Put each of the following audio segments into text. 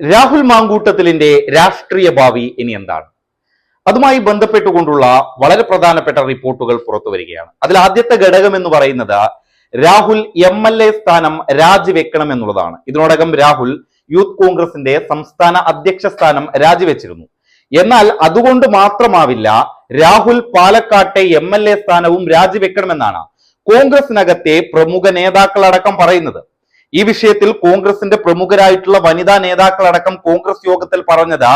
രാഹുൽ മാങ്കൂട്ടത്തിലിന്റെ രാഷ്ട്രീയ ഭാവി ഇനി എന്താണ്? അതുമായി ബന്ധപ്പെട്ടുകൊണ്ടുള്ള വളരെ പ്രധാനപ്പെട്ട റിപ്പോർട്ടുകൾ പുറത്തു വരികയാണ്. അതിൽ ആദ്യത്തെ ഘടകം എന്ന് പറയുന്നത് രാഹുൽ എം എൽ എ സ്ഥാനം രാജിവെക്കണം എന്നുള്ളതാണ്. ഇതിനോടകം രാഹുൽ യൂത്ത് കോൺഗ്രസിന്റെ സംസ്ഥാന അധ്യക്ഷ സ്ഥാനം രാജിവെച്ചിരുന്നു. എന്നാൽ അതുകൊണ്ട് മാത്രമാവില്ല രാഹുൽ പാലക്കാട്ടെ എം എൽ എ സ്ഥാനവും രാജിവെക്കണമെന്നാണ് കോൺഗ്രസിനകത്തെ പ്രമുഖ നേതാക്കളടക്കം പറയുന്നത്. ഈ വിഷയത്തിൽ കോൺഗ്രസിന്റെ പ്രമുഖരായിട്ടുള്ള വനിതാ നേതാക്കളടക്കം കോൺഗ്രസ് യോഗത്തിൽ പറഞ്ഞത്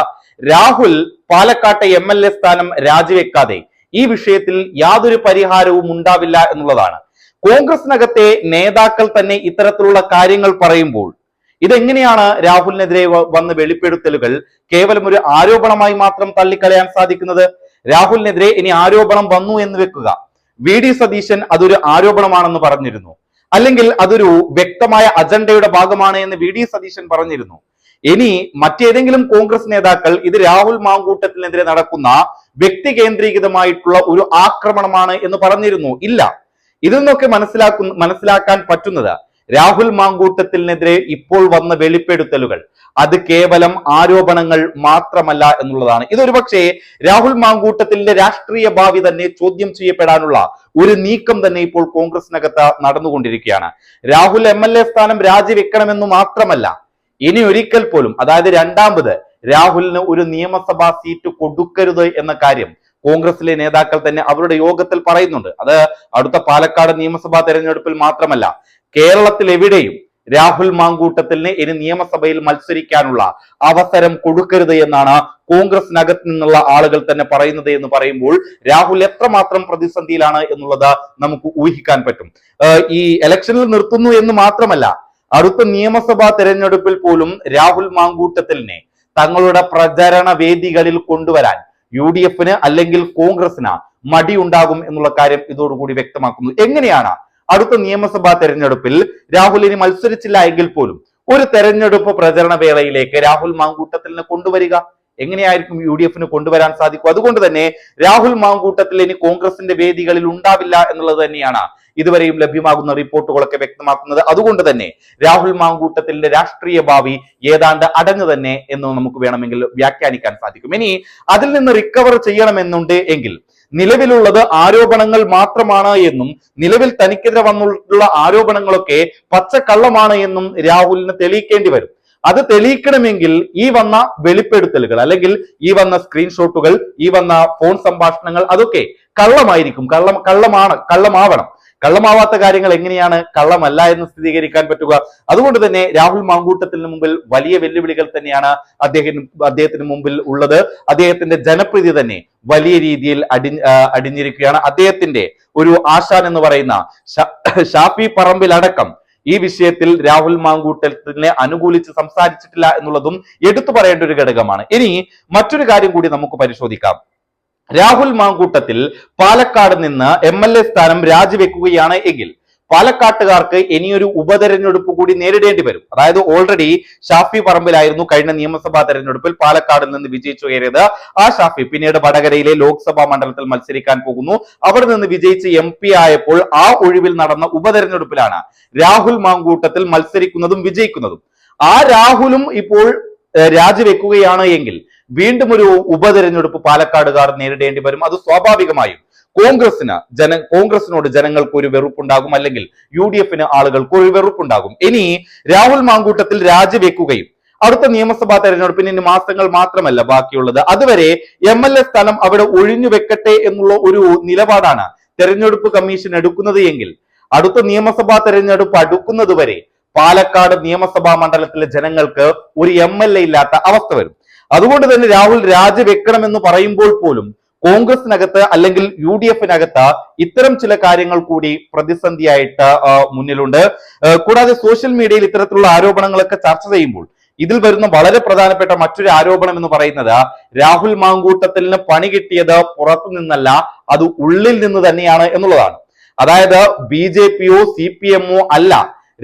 രാഹുൽ പാലക്കാട്ടെ എം എൽ എ സ്ഥാനം രാജിവെക്കാതെ ഈ വിഷയത്തിൽ യാതൊരു പരിഹാരവും ഉണ്ടാവില്ല എന്നുള്ളതാണ്. കോൺഗ്രസിനകത്തെ നേതാക്കൾ തന്നെ ഇത്തരത്തിലുള്ള കാര്യങ്ങൾ പറയുമ്പോൾ ഇതെങ്ങനെയാണ് രാഹുലിനെതിരെ വന്ന് വെളിപ്പെടുത്തലുകൾ? കേവലം ഒരു ആരോപണമായി മാത്രം തള്ളിക്കളയാൻ സാധിക്കുന്നത്? രാഹുലിനെതിരെ ഇനി ആരോപണം വന്നു എന്ന് വെക്കുക? വി. ഡി. സതീശൻ അതൊരു ആരോപണമാണെന്ന് പറഞ്ഞിരുന്നു. അല്ലെങ്കിൽ അതൊരു വ്യക്തമായ അജണ്ടയുടെ ഭാഗമാണ് എന്ന് വി ഡി സതീശൻ പറഞ്ഞിരുന്നു. ഇനി മറ്റേതെങ്കിലും കോൺഗ്രസ് നേതാക്കൾ ഇത് രാഹുൽ മാങ്കൂട്ടത്തിനെതിരെ നടക്കുന്ന വ്യക്തി കേന്ദ്രീകൃതമായിട്ടുള്ള ഒരു ആക്രമണമാണ് എന്ന് പറഞ്ഞിരുന്നു. ഇല്ല. ഇതിൽ നിന്നൊക്കെ മനസ്സിലാക്കുന്ന മനസ്സിലാക്കാൻ പറ്റുന്നത്. രാഹുൽ മാങ്കൂട്ടത്തിനെതിരെ ഇപ്പോൾ വന്ന വെളിപ്പെടുത്തലുകൾ. അത് കേവലം ആരോപണങ്ങൾ മാത്രമല്ല എന്നുള്ളതാണ്. ഇതൊരു പക്ഷേ രാഹുൽ മാങ്കൂട്ടത്തിന്റെ രാഷ്ട്രീയ ഭാവി തന്നെ ചോദ്യം ചെയ്യപ്പെടാനുള്ള ഒരു നീക്കം തന്നെ ഇപ്പോൾ കോൺഗ്രസിനകത്ത് നടന്നുകൊണ്ടിരിക്കുകയാണ്. രാഹുൽ എം എൽ എ സ്ഥാനം രാജിവെക്കണമെന്ന് മാത്രമല്ല ഇനി ഒരിക്കൽ പോലും അതായത് രണ്ടാമത് രാഹുലിന് ഒരു നിയമസഭാ സീറ്റ് കൊടുക്കരുത് എന്ന കാര്യം കോൺഗ്രസിലെ നേതാക്കൾ തന്നെ അവരുടെ യോഗത്തിൽ പറയുന്നുണ്ട്. അത് അടുത്ത പാലക്കാട് നിയമസഭാ തെരഞ്ഞെടുപ്പിൽ മാത്രമല്ല കേരളത്തിൽ എവിടെയും രാഹുൽ മാങ്കൂട്ടത്തിന് ഇനി നിയമസഭയിൽ മത്സരിക്കാനുള്ള അവസരം കൊടുക്കരുത് എന്നാണ് കോൺഗ്രസിനകത്ത് നിന്നുള്ള ആളുകൾ തന്നെ പറയുന്നത് എന്ന് പറയുമ്പോൾ രാഹുൽ എത്രമാത്രം പ്രതിസന്ധിയിലാണ് എന്നുള്ളത് നമുക്ക് ഊഹിക്കാൻ പറ്റും. ഈ ഇലക്ഷനിൽ നിർത്തുന്നു എന്ന് മാത്രമല്ല അടുത്ത നിയമസഭാ തെരഞ്ഞെടുപ്പിൽ പോലും രാഹുൽ മാങ്കൂട്ടത്തിലിനെ തങ്ങളുടെ പ്രചരണ വേദികളിൽ കൊണ്ടുവരാൻ യു ഡി എഫിന് അല്ലെങ്കിൽ കോൺഗ്രസിന് മടിയുണ്ടാകും എന്നുള്ള കാര്യം ഇതോടുകൂടി വ്യക്തമാക്കുന്നു. എങ്ങനെയാണ് അടുത്ത നിയമസഭാ തെരഞ്ഞെടുപ്പിൽ രാഹുൽ ഇനി മത്സരിച്ചില്ല എങ്കിൽ പോലും ഒരു തെരഞ്ഞെടുപ്പ് പ്രചരണ വേളയിലേക്ക് രാഹുൽ മാങ്കൂട്ടത്തിലിനെ കൊണ്ടുവരിക. എങ്ങനെയായിരിക്കും യു ഡി എഫിന് കൊണ്ടുവരാൻ സാധിക്കും? അതുകൊണ്ട് തന്നെ രാഹുൽ മാങ്കൂട്ടത്തിൽ ഇനി കോൺഗ്രസിന്റെ വേദികളിൽ ഉണ്ടാവില്ല എന്നുള്ളത് തന്നെയാണ് ഇതുവരെയും ലഭ്യമാകുന്ന റിപ്പോർട്ടുകളൊക്കെ വ്യക്തമാക്കുന്നത്. അതുകൊണ്ട് തന്നെ രാഹുൽ മാങ്കൂട്ടത്തിന്റെ രാഷ്ട്രീയ ഭാവി ഏതാണ്ട് അടഞ്ഞു തന്നെ എന്ന് നമുക്ക് വേണമെങ്കിൽ വ്യാഖ്യാനിക്കാൻ സാധിക്കും. ഇനി അതിൽ നിന്ന് റിക്കവർ ചെയ്യണമെന്നുണ്ട് എങ്കിൽ നിലവിലുള്ളത് ആരോപണങ്ങൾ മാത്രമാണ് എന്നും നിലവിൽ തനിക്കെതിരെ വന്നുള്ള ആരോപണങ്ങളൊക്കെ പച്ചക്കള്ളമാണ് എന്നും രാഹുലിന് തെളിയിക്കേണ്ടി വരും. അത് തെളിയിക്കണമെങ്കിൽ ഈ വന്ന വെളിപ്പെടുത്തലുകൾ അല്ലെങ്കിൽ ഈ വന്ന സ്ക്രീൻഷോട്ടുകൾ ഈ വന്ന ഫോൺ സംഭാഷണങ്ങൾ അതൊക്കെ കള്ളമായിരിക്കും. കള്ളം കള്ളമാണ് കള്ളമാവണം. കള്ളമാവാത്ത കാര്യങ്ങൾ എങ്ങനെയാണ് കള്ളമല്ല എന്ന് സ്ഥിരീകരിക്കാൻ പറ്റുക? അതുകൊണ്ട് തന്നെ രാഹുൽ മാങ്കൂട്ടത്തിന് മുമ്പിൽ വലിയ വെല്ലുവിളികൾ തന്നെയാണ് അദ്ദേഹത്തിന് അദ്ദേഹത്തിന് മുമ്പിൽ ഉള്ളത്. അദ്ദേഹത്തിന്റെ ജനപ്രീതി തന്നെ വലിയ രീതിയിൽ അടി അടിഞ്ഞിരിക്കുകയാണ്. അദ്ദേഹത്തിന്റെ ഒരു ആശാൻ എന്ന് പറയുന്ന ഷാഫി ഷാഫി പറമ്പിലടക്കം ഈ വിഷയത്തിൽ രാഹുൽ മാങ്കൂട്ടത്തിനെ അനുകൂലിച്ച് സംസാരിച്ചിട്ടില്ല എന്നുള്ളതും എടുത്തു പറയേണ്ട ഒരു ഘടകമാണ്. ഇനി മറ്റൊരു കാര്യം കൂടി നമുക്ക് പരിശോധിക്കാം. രാഹുൽ മാങ്കൂട്ടത്തിൽ പാലക്കാട് നിന്ന് എം എൽ എ സ്ഥാനം രാജിവെക്കുകയാണ് എങ്കിൽ പാലക്കാട്ടുകാർക്ക് ഇനിയൊരു ഉപതെരഞ്ഞെടുപ്പ് കൂടി നേരിടേണ്ടി വരും. അതായത് ഓൾറെഡി ഷാഫി പറമ്പിലായിരുന്നു കഴിഞ്ഞ നിയമസഭാ തെരഞ്ഞെടുപ്പിൽ പാലക്കാട് നിന്ന് വിജയിച്ചു കയറിയത്. ആ ഷാഫി പിന്നീട് വടകരയിലെ ലോക്സഭാ മണ്ഡലത്തിൽ മത്സരിക്കാൻ പോകുന്നു. അവിടെ നിന്ന് വിജയിച്ച് എം ആയപ്പോൾ ആ ഒഴിവിൽ നടന്ന ഉപതെരഞ്ഞെടുപ്പിലാണ് രാഹുൽ മാങ്കൂട്ടത്തിൽ മത്സരിക്കുന്നതും വിജയിക്കുന്നതും. ആ രാഹുലും ഇപ്പോൾ രാജിവെക്കുകയാണ് എങ്കിൽ വീണ്ടും ഒരു ഉപതെരഞ്ഞെടുപ്പ് പാലക്കാടുകാർ നേരിടേണ്ടി വരും. അത് സ്വാഭാവികമായും കോൺഗ്രസിന് ജന കോൺഗ്രസിനോട് ജനങ്ങൾക്ക് ഒരു വെറുപ്പുണ്ടാകും അല്ലെങ്കിൽ യു ഡി എഫിന് ആളുകൾക്ക് ഒരു വെറുപ്പുണ്ടാകും. ഇനി രാഹുൽ മാങ്കൂട്ടത്തിൽ രാജിവെക്കുകയും അടുത്ത നിയമസഭാ തെരഞ്ഞെടുപ്പിന് ഇനി മാസങ്ങൾ മാത്രമല്ല ബാക്കിയുള്ളത്. അതുവരെ എം എൽ എ സ്ഥാനം അവിടെ ഒഴിഞ്ഞു വെക്കട്ടെ എന്നുള്ള ഒരു നിലപാടാണ് തെരഞ്ഞെടുപ്പ് കമ്മീഷൻ എടുക്കുന്നത് എങ്കിൽ അടുത്ത നിയമസഭാ തെരഞ്ഞെടുപ്പ് അടുക്കുന്നത് വരെ പാലക്കാട് നിയമസഭാ മണ്ഡലത്തിലെ ജനങ്ങൾക്ക് ഒരു എം ഇല്ലാത്ത അവസ്ഥ വരും. അതുകൊണ്ട് തന്നെ രാഹുൽ രാജിവെക്കണമെന്ന് പറയുമ്പോൾ പോലും കോൺഗ്രസിനകത്ത് അല്ലെങ്കിൽ യു ഡി എഫിനകത്ത് ഇത്തരം ചില കാര്യങ്ങൾ കൂടി പ്രതിസന്ധിയായിട്ട് മുന്നിലുണ്ട്. കൂടാതെ സോഷ്യൽ മീഡിയയിൽ ഇത്തരത്തിലുള്ള ആരോപണങ്ങളൊക്കെ ചർച്ച ചെയ്യുമ്പോൾ ഇതിൽ വരുന്ന വളരെ പ്രധാനപ്പെട്ട മറ്റൊരു ആരോപണം എന്ന് പറയുന്നത് രാഹുൽ മാങ്കൂട്ടത്തിന് പണി കിട്ടിയത് പുറത്തു നിന്നല്ല അത് ഉള്ളിൽ നിന്ന് തന്നെയാണ് എന്നുള്ളതാണ്. അതായത് ബി ജെ പിയോ സി പി എമ്മോ അല്ല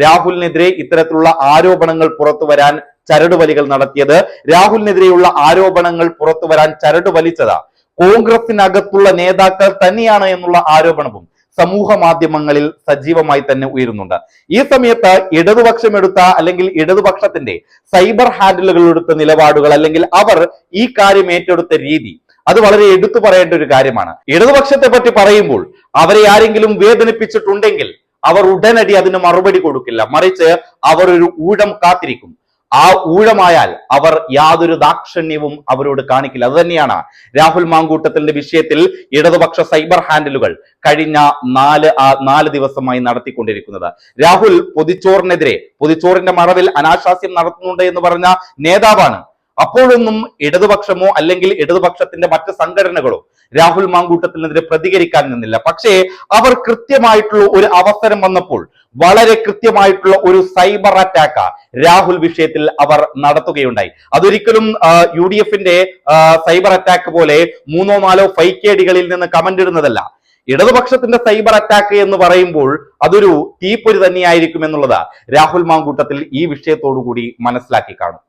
രാഹുലിനെതിരെ ഇത്തരത്തിലുള്ള ആരോപണങ്ങൾ പുറത്തു വരാൻ ചരടുവലികൾ നടത്തിയത് രാഹുലിനെതിരെയുള്ള ആരോപണങ്ങൾ പുറത്തു വരാൻ ചരട് വലിച്ചതാ കോൺഗ്രസിനകത്തുള്ള നേതാക്കൾ തന്നെയാണ് എന്നുള്ള ആരോപണവും സമൂഹ മാധ്യമങ്ങളിൽ സജീവമായി തന്നെ ഉയരുന്നുണ്ട്. ഈ സമയത്ത് ഇടതുപക്ഷം എടുത്ത അല്ലെങ്കിൽ ഇടതുപക്ഷത്തിന്റെ സൈബർ ഹാൻഡിലുകൾ എടുത്ത നിലപാടുകൾ അല്ലെങ്കിൽ അവർ ഈ കാര്യം ഏറ്റെടുത്ത രീതി അത് വളരെ എടുത്തു പറയേണ്ട ഒരു കാര്യമാണ്. ഇടതുപക്ഷത്തെ പറ്റി പറയുമ്പോൾ അവരെ ആരെങ്കിലും വേദനിപ്പിച്ചിട്ടുണ്ടെങ്കിൽ അവർ ഉടനടി അതിന് മറുപടി കൊടുക്കില്ല. മറിച്ച് അവർ ഒരു ഊഴം കാത്തിരിക്കും. ആ ഊഴമായാൽ അവർ യാതൊരു ദാക്ഷണ്യവും അവരോട് കാണിക്കില്ല. അത് തന്നെയാണ് രാഹുൽ മാങ്കൂട്ടത്തിന്റെ വിഷയത്തിൽ ഇടതുപക്ഷ സൈബർ ഹാൻഡിലുകൾ കഴിഞ്ഞ നാല് നാല് ദിവസമായി നടത്തിക്കൊണ്ടിരിക്കുന്നത്. രാഹുൽ പൊതിച്ചോറിനെതിരെ പൊതിച്ചോറിന്റെ മറവിൽ അനാശാസ്യം നടത്തുന്നുണ്ട് എന്ന് പറഞ്ഞ നേതാവാണ്. അപ്പോഴൊന്നും ഇടതുപക്ഷമോ അല്ലെങ്കിൽ ഇടതുപക്ഷത്തിന്റെ മറ്റ് സംഘടനകളോ രാഹുൽ മാങ്കൂട്ടത്തിനെതിരെ പ്രതികരിക്കാൻ നിന്നില്ല. പക്ഷേ അവർ കൃത്യമായിട്ടുള്ള ഒരു അവസരം വന്നപ്പോൾ വളരെ കൃത്യമായിട്ടുള്ള ഒരു സൈബർ അറ്റാക്ക് രാഹുൽ വിഷയത്തിൽ അവർ നടത്തുകയുണ്ടായി. അതൊരിക്കലും യു ഡി എഫിന്റെ സൈബർ അറ്റാക്ക് പോലെ മൂന്നോ നാലോ ഫൈക്കേഡികളിൽ നിന്ന് കമന്റ് ഇടുന്നതല്ല. ഇടതുപക്ഷത്തിന്റെ സൈബർ അറ്റാക്ക് എന്ന് പറയുമ്പോൾ അതൊരു തീപ്പൊരി തന്നെയായിരിക്കും എന്നുള്ളത് രാഹുൽ മാങ്കൂട്ടത്തിൽ ഈ വിഷയത്തോടു കൂടി മനസ്സിലാക്കി കാണും